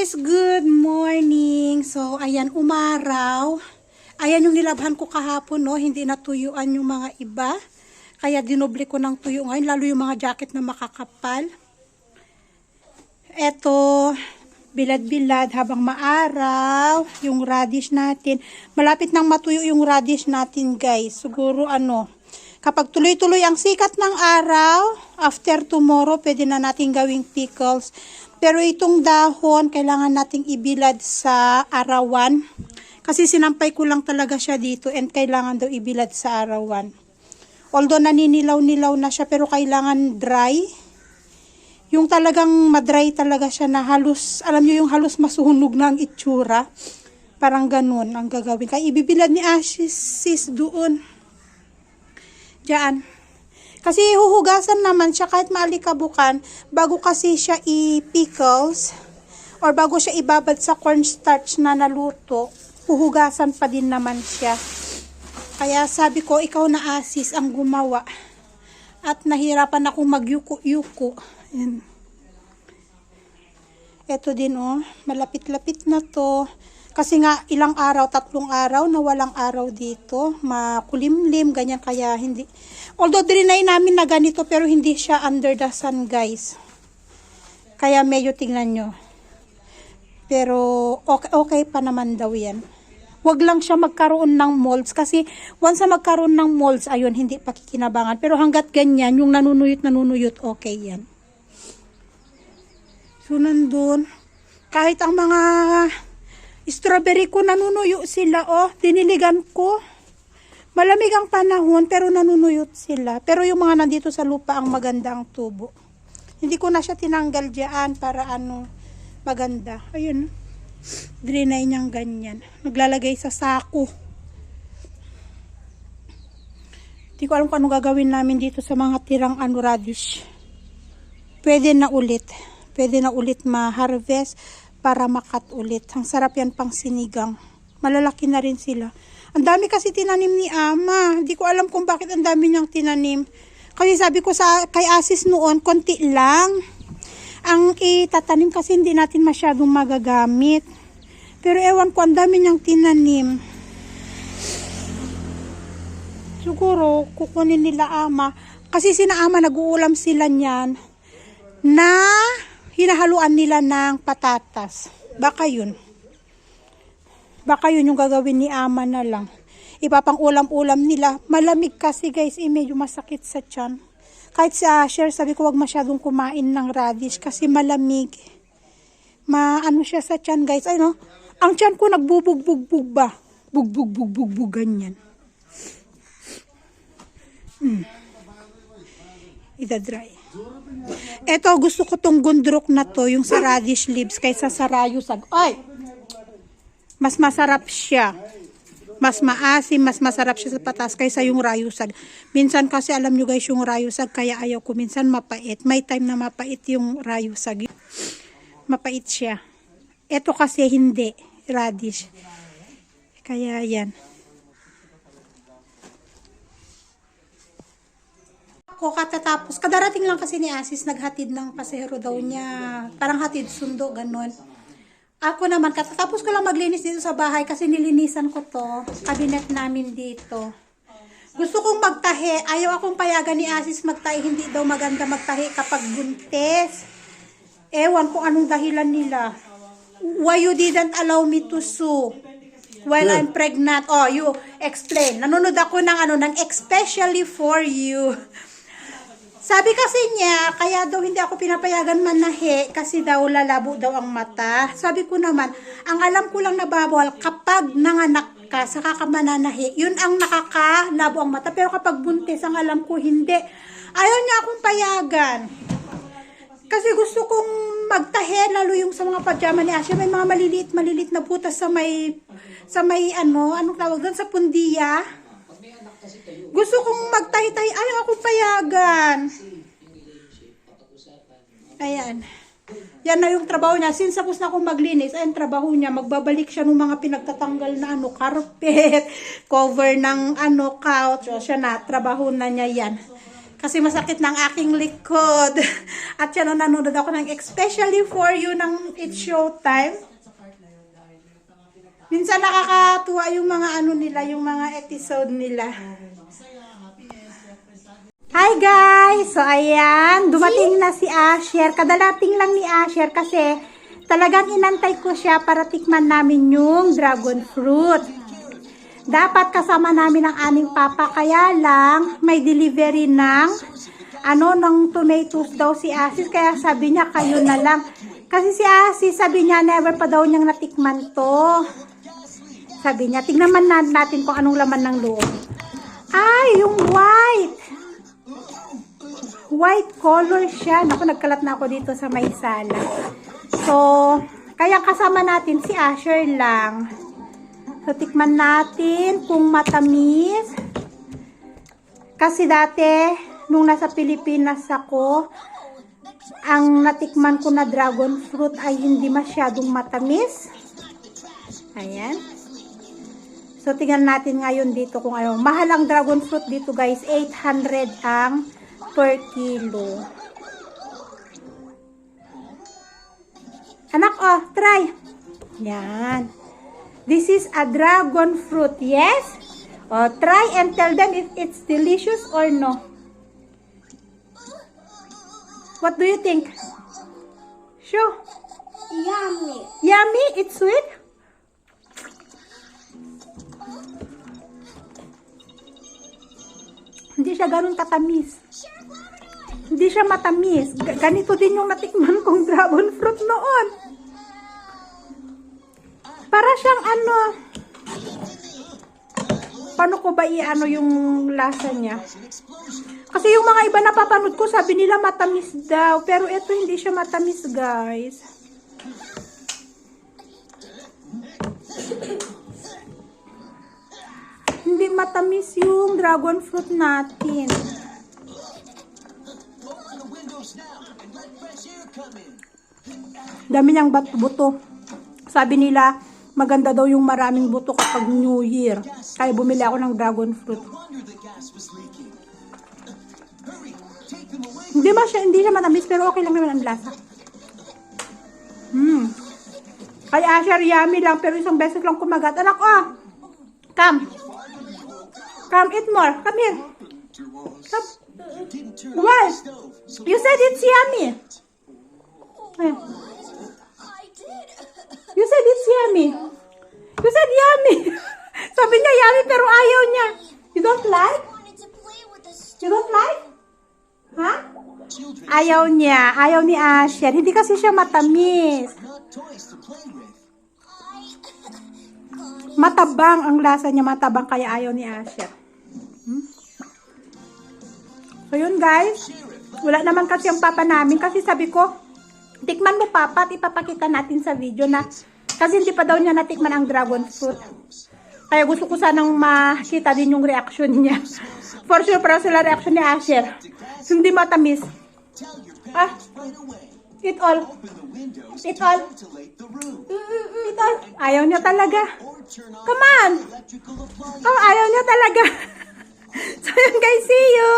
guys, good morning. So, ayan, umaraw. Ayan yung nilabhan ko kahapon, no? Hindi natuyuan yung mga iba. Kaya dinoble ko ng tuyo ngayon, lalo yung mga jacket na makakapal. Eto, bilad-bilad habang maaraw yung radish natin. Malapit nang matuyo yung radish natin, guys. Siguro ano, kapag tuloy-tuloy ang sikat ng araw, after tomorrow, pwede na natin gawing pickles. Pero itong dahon, kailangan nating ibilad sa arawan. Kasi sinampay ko lang talaga siya dito and kailangan daw ibilad sa arawan. Although naninilaw-nilaw na siya pero kailangan dry. Yung talagang madry talaga siya na halos, alam niyo yung halos masuhunog na ang itsura. Parang ganun ang gagawin. Kaya ibibilad ni Ashes sis doon. Diyan. Kasi huhugasan naman siya kahit maalikabukan bago kasi siya i-pickles or bago siya ibabad sa cornstarch na naluto, huhugasan pa din naman siya. Kaya sabi ko, ikaw na asis ang gumawa. At nahirapan akong magyuko-yuko. Ito din oh, malapit-lapit na to. Kasi nga ilang araw, tatlong araw na walang araw dito. Makulimlim, ganyan kaya hindi. Although drinay namin na ganito pero hindi siya under the sun guys. Kaya medyo tingnan nyo. Pero okay, okay pa naman daw yan. Huwag lang siya magkaroon ng molds kasi once magkaroon ng molds, ayun, hindi pakikinabangan. Pero hanggat ganyan, yung nanunuyot, nanunuyot, okay yan. So, nandun. Kahit ang mga strawberry ko, nanunuyo sila, oh. Diniligan ko. Malamig ang panahon, pero nanunuyot sila. Pero yung mga nandito sa lupa, ang maganda ang tubo. Hindi ko na siya tinanggal dyan para ano, maganda. Ayun. Drenay niyang ganyan. Naglalagay sa sako. Hindi ko alam kung ano gagawin namin dito sa mga tirang ano radish. Pwede na ulit. Pwede na ulit ma-harvest para makat ulit. Ang sarap yan pang sinigang. Malalaki na rin sila. Ang dami kasi tinanim ni Ama. Hindi ko alam kung bakit ang dami niyang tinanim. Kasi sabi ko sa kay Asis noon, konti lang. Ang itatanim kasi hindi natin masyadong magagamit. Pero ewan ko, ang dami niyang tinanim. Siguro, kukunin nila ama. Kasi sina ama, nag-uulam sila niyan na hinahaluan nila ng patatas. Baka yun. Baka yun yung gagawin ni ama na lang. Ipapang ulam-ulam nila. Malamig kasi guys, eh, medyo masakit sa tiyan. Kahit sa share, sabi ko wag masyadong kumain ng radish kasi malamig. Maano siya sa tiyan guys. Ay no, ang tiyan ko nagbubugbog ba? Bugbog-bugbog ganyan. Mm. Ida-dry. Eto, gusto ko tong gundrok na to, yung sa radish leaves, kaysa sa rayusag. Ay! Mas masarap siya. Mas maasim, mas masarap siya sa patas kaysa yung rayusag. Minsan kasi alam nyo guys, yung rayusag, kaya ayaw ko. Minsan mapait. May time na mapait yung rayusag. Mapait siya. Eto kasi hindi. Radish. Kaya yan. Ako katatapos, kadarating lang kasi ni Asis, naghatid ng pasahero daw niya. Parang hatid sundo, ganun. Ako naman, katatapos ko lang maglinis dito sa bahay kasi nilinisan ko to. Kabinet namin dito. Gusto kong magtahi. Ayaw akong payagan ni Asis magtahi. Hindi daw maganda magtahi kapag buntis. Ewan kung anong dahilan nila. Why you didn't allow me to sew while I'm pregnant? Oh, you explain. Nanonood ako ng ano, ng especially for you. Sabi kasi niya, kaya daw hindi ako pinapayagan manahi kasi daw lalabo daw ang mata. Sabi ko naman, ang alam ko lang na bawal kapag nanganak ka, saka ka mananahi, yun ang nakakalabo ang mata. Pero kapag buntis, ang alam ko hindi. Ayaw niya akong payagan. Kasi gusto kong magtahe, lalo yung sa mga pajama ni Asya, may mga maliliit, maliliit na butas sa may, sa may ano, anong tawag doon, sa pundiya. Gusto kong magtahi-tahi, ayaw akong payagan. Ayan. Yan na yung trabaho niya. Since tapos na akong maglinis, ayan trabaho niya. Magbabalik siya ng mga pinagtatanggal na ano, carpet, cover ng ano, couch. O siya na, trabaho na niya yan. Kasi masakit ng aking likod. At yan, nanonood ako ng especially for you ng It's Showtime. Minsan nakakatuwa yung mga ano nila, yung mga episode nila. Hi guys! So ayan, dumating na si Asher. Kadalating lang ni Asher kasi talagang inantay ko siya para tikman namin yung dragon fruit. Dapat kasama namin ang aming papa kaya lang may delivery ng ano ng tomatoes daw si Asis kaya sabi niya kayo na lang. Kasi si Asis sabi niya never pa daw niyang natikman to. Sabi niya, tignan man na- natin kung anong laman ng loob. Ay, yung white! White color siya. Naku, nagkalat na ako dito sa may sala. So, kaya kasama natin si Asher lang. So, tikman natin kung matamis. Kasi dati, nung nasa Pilipinas ako, ang natikman ko na dragon fruit ay hindi masyadong matamis. Ayan. So, tingnan natin ngayon dito kung ano. Mahal ang dragon fruit dito guys. 800 ang per kilo. Anak, oh, try. Yan. This is a dragon fruit, yes? Oh, try and tell them if it's delicious or no. What do you think? Sure. Yummy. Yummy? It's sweet? Hindi siya ganun katamis. Hindi siya matamis. Ganito din yung natikman kong dragon fruit noon. Para siyang ano, paano ko ba i-ano yung lasa niya? Kasi yung mga iba napapanood ko, sabi nila matamis daw. Pero ito hindi siya matamis, guys. Hindi matamis yung dragon fruit natin. Dami niyang bat- buto. Sabi nila, maganda daw yung maraming buto kapag New Year. Kaya bumili ako ng dragon fruit. Hindi ba siya, hindi siya matamis, pero okay lang naman ang lasa. Hmm. Kay Asher, yummy lang, pero isang beses lang kumagat. Anak, oh! Come. Come, eat more. Come here. Come. Why? You said it's yummy. You said it's yummy. You said yummy. Sabi niya yummy, pero ayaw niya. You don't like? You don't like? Ha? Ayaw niya. Ayaw ni Asher. Hindi kasi siya matamis. Matabang ang lasa niya. Matabang kaya ayaw ni Asher. So yun guys. Wala naman kasi ang papa namin. Kasi sabi ko, tikman mo papa at ipapakita natin sa video na kasi hindi pa daw niya natikman ang dragon fruit. Kaya gusto ko sanang makita din yung reaction niya. For sure, para sila reaction ni Asher. Hindi matamis. Ah, eat all. Eat all. Eat all. Ayaw niya talaga. Come on. Oh, ayaw niya talaga. so, yun guys, see you.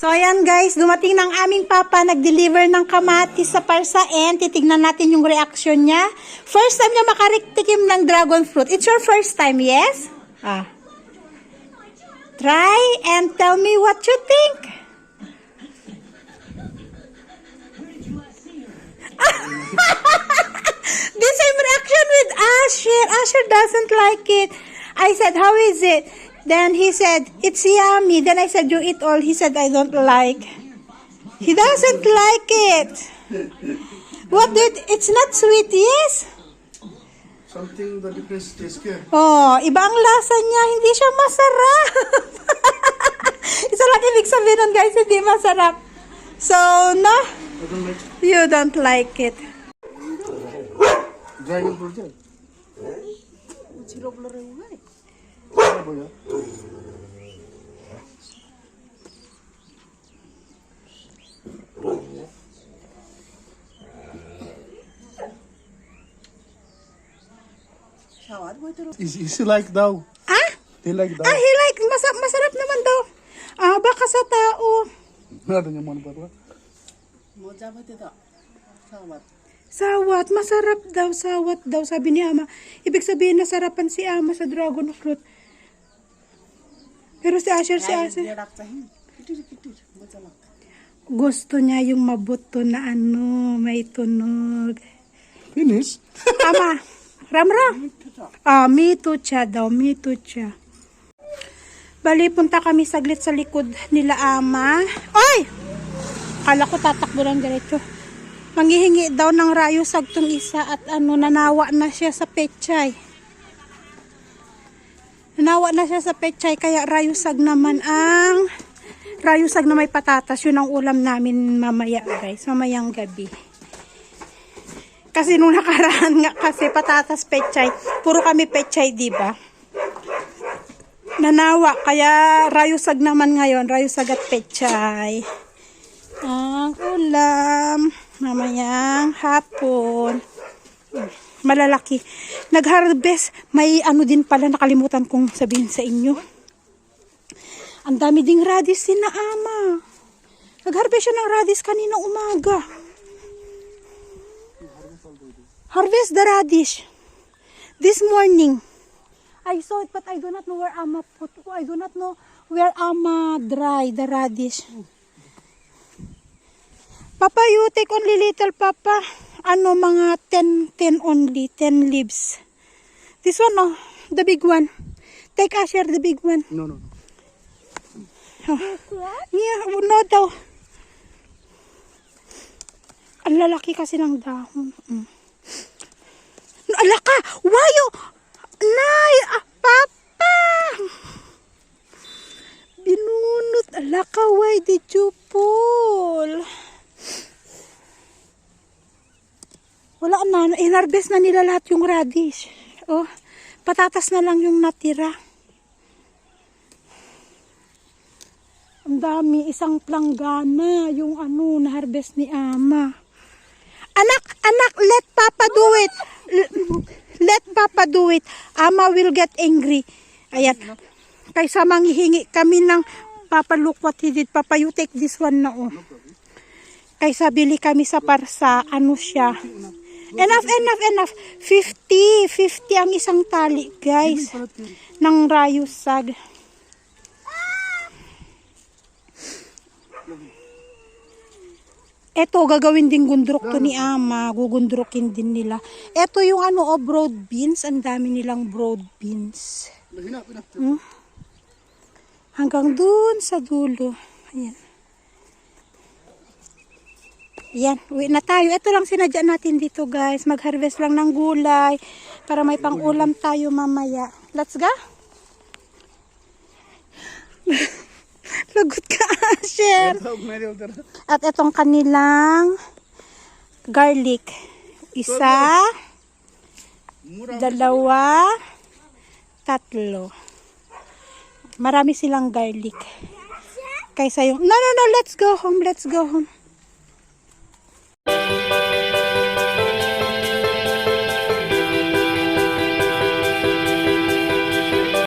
So, ayan guys, dumating ng aming papa, nag-deliver ng kamatis sa parsaen. Titignan natin yung reaction niya. First time niya makariktikim ng dragon fruit. It's your first time, yes? Ah. Try and tell me what you think. the same reaction with Asher. Asher doesn't like it. I said, how is it? Then he said, it's yummy. Then I said, you eat all. He said, I don't like. He doesn't like it. What did, it's not sweet, yes? Something the difference taste. Oh, iba ang lasa niya. Hindi siya masarap. Isa lang ibig sabihin nun, guys, hindi masarap. So, no, I don't like you don't like it. dragon fruit. yan. eh. Ano ba yan? Is, is he like daw? Ah? He like daw? Ah, he like, masa masarap naman daw. Ah, baka sa tao. Nada niya mo ba? Sawat, masarap daw, sawat daw, sabi ni Ama. Ibig sabihin, nasarapan si Ama sa dragon fruit. Pero si Asher, si Asher, gusto niya yung mabuto na ano, may tunog. Finish? Ama, ram-ram. Ah, mito siya daw, mito siya. Bali, punta kami saglit sa likod nila ama. Oy! Kala ko tatakbo lang diretso. Manghihingi daw ng rayo sagtong isa at ano, nanawa na siya sa pechay. Nanawa na siya sa pechay, kaya rayusag naman ang rayusag na may patatas. Yun ang ulam namin mamaya guys, mamayang gabi. Kasi nung nakaraan nga kasi patatas pechay, puro kami pechay, di ba? Nanawa, kaya rayusag naman ngayon, rayusag at pechay. Ang ulam, mamayang hapon. Malalaki. Nag-harvest, may ano din pala nakalimutan kong sabihin sa inyo. Ang dami ding radis si na ama. Nag-harvest siya ng radis kanina umaga. Harvest the radish. This morning. I saw it but I do not know where Ama put. I do not know where Ama dry the radish. Papa, you take only little, Papa. Ano, mga 10, 10 only, 10 leaves. This one, oh, the big one. Take Asher, the big one. No, no. Yeah, no daw. Ang lalaki kasi ng dahon. Mm. Ala ka! Why you? Nay! Ah, papa! Binunot. Ala ka, why did you pull? Wala na. Inarbes na nila lahat yung radish. Oh, patatas na lang yung natira. Ang dami, isang planggana yung ano, na-harvest ni Ama. Anak, anak, let Papa do it. Let Papa do it. Ama will get angry. Ayan. Kaysa manghihingi kami ng Papa, look what he did. Papa, you take this one na oh. Kaysa bili kami sa parsa, ano siya. Enough, enough, enough. 50, 50 ang isang tali, guys. Ng rayusag. Eto, gagawin din gundrok to ni Ama. Gugundrokin din nila. Eto yung ano, oh, broad beans. Ang dami nilang broad beans. Hmm? Hanggang dun sa dulo. Ayan. Ayan, uwi na tayo. Ito lang sinadya natin dito guys. Mag-harvest lang ng gulay para may pang-ulam tayo mamaya. Let's go. Lagot ka, Asher. At itong kanilang garlic. Isa, dalawa, tatlo. Marami silang garlic. Kaysa yung, no, no, no, let's go home, let's go home. Bye.